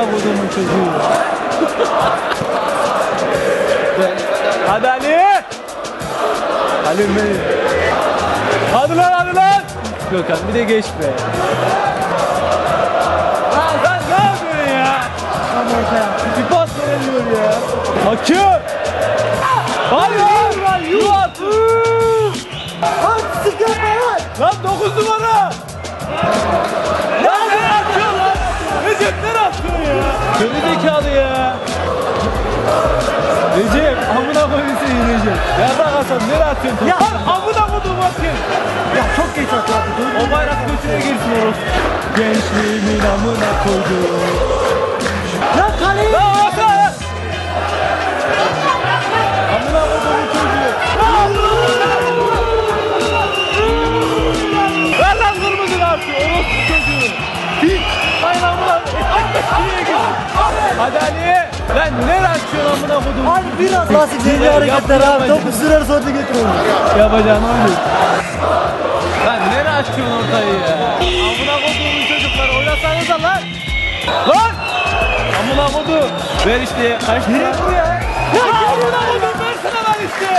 amına kodumun çocuğu. hadi Ali. Ali benim. Hadi lan hadi lan. Gökhan bir de geç be. Lan sen ne yapıyorsun ya? Tam ortaya. Bir pas veremiyor ya. Hakem. Hadi lan yuh at. Sıkı. Lan 9 numara. Recep amına koyayım seni Recep. Bak Hasan nereye atıyorsun? Ya. Lan amına koyduğum atıyorsun. Ya çok geç attı. O bayrak götüne girsin orası. Gençliğimin amına koydum. Lan kaleyi. Lan Hasan! Amına koyduğum çocuğu. Ver lan kırmızı kartı. Orospu çocuğu. Hiç. Hayır amına. Niye? Hadi Ali. Lan ne açıyorsun amına koyduğum? Abi biraz basit deli Ya, hareketler abi. Topu sürer sonra götür onu. Yapacağın oydu. Lan nereye açıyorsun ortayı ya? Amına koduğumun çocuklar oynasanıza lan. Lan! Amına kodu. Ver işte kaç lira? buraya. Ya amına kodum versene lan işte.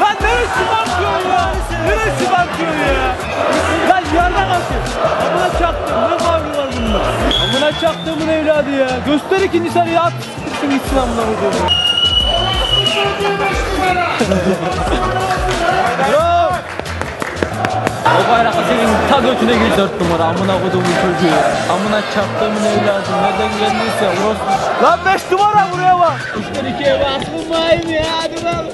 Lan neresi bakıyorsun ya? Neresi bakıyorsun ya? Çaktığımın evladı ya. Göster ikinci sarıyı at. Gitsin gitsin amına koduğumu. Yok. O bayrak senin ta götüne gir dört numara amına kodumun çocuğu Amına çaptığımın evladı nereden geldiyse orospu Lan beş numara buraya bak Üçten ikiye basın bayım ya hadi lan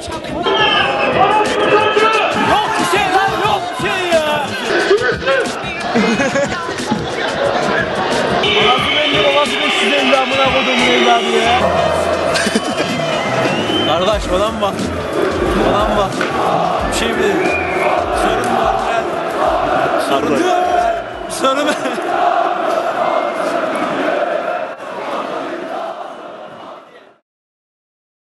evladı ya Kardeş mı bak? Mı bak? Bir şey mi dedin? Sorun var? Sorun Sorun